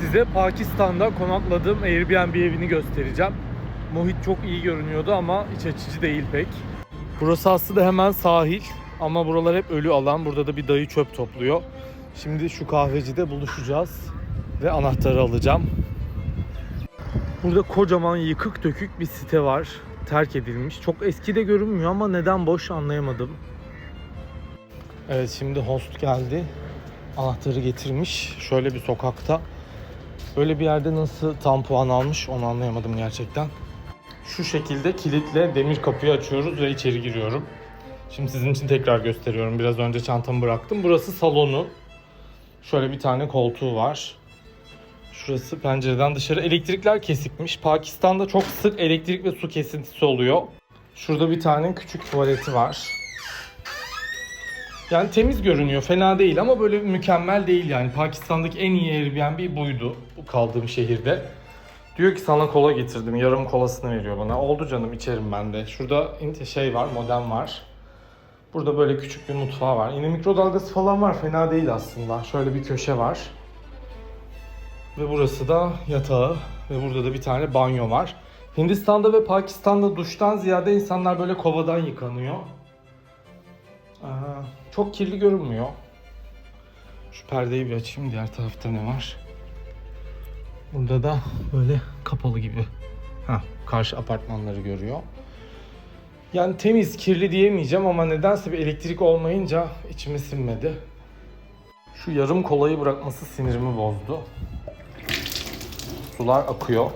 Size Pakistan'da konakladığım Airbnb evini göstereceğim. Muhit çok iyi görünüyordu ama iç açıcı değil pek. Burası aslında hemen sahil ama buralar hep ölü alan. Burada da bir dayı çöp topluyor. Şimdi şu kahvecide buluşacağız ve anahtarı alacağım. Burada kocaman yıkık dökük bir site var. Terk edilmiş. Çok eski de görünmüyor ama neden boş anlayamadım. Evet şimdi host geldi. Anahtarı getirmiş. Şöyle bir sokakta. Böyle bir yerde nasıl tam puan almış onu anlayamadım gerçekten. Şu şekilde kilitle demir kapıyı açıyoruz ve içeri giriyorum. Şimdi sizin için tekrar gösteriyorum. Biraz önce çantamı bıraktım. Burası salonu. Şöyle bir tane koltuğu var. Şurası pencereden dışarı. Elektrikler kesikmiş. Pakistan'da çok sık elektrik ve su kesintisi oluyor. Şurada bir tane küçük tuvaleti var. Yani temiz görünüyor. Fena değil ama böyle mükemmel değil yani. Pakistan'daki en iyi Airbnb buydu. Kaldığım şehirde. Diyor ki sana kola getirdim. Yarım kolasını veriyor bana. Oldu canım içerim ben de. Şurada şey var, modem var. Burada böyle küçük bir mutfağı var. Yine mikrodalgası falan var. Fena değil aslında. Şöyle bir köşe var. Ve burası da yatağı. Ve burada da bir tane banyo var. Hindistan'da ve Pakistan'da duştan ziyade insanlar böyle kovadan yıkanıyor. Aa, çok kirli görünmüyor. Şu perdeyi bir açayım. Diğer tarafta ne var? Burada da böyle kapalı gibi. Ha, karşı apartmanları görüyor. Yani temiz, kirli diyemeyeceğim ama nedense bir elektrik olmayınca içime sinmedi. Şu yarım kolayı bırakması sinirimi bozdu. Sular akıyor.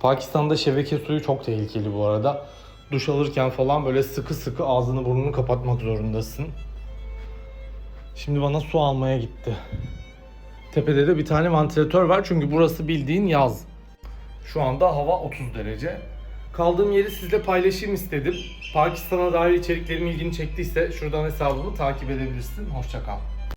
Pakistan'da şebeke suyu çok tehlikeli bu arada. Duş alırken falan böyle sıkı sıkı ağzını burnunu kapatmak zorundasın. Şimdi bana su almaya gitti. Tepede de bir tane vantilatör var çünkü burası bildiğin yaz. Şu anda hava 30 derece. Kaldığım yeri sizle paylaşayım istedim. Pakistan'a dair içeriklerim ilgini çektiyse şuradan hesabımı takip edebilirsin. Hoşça kal.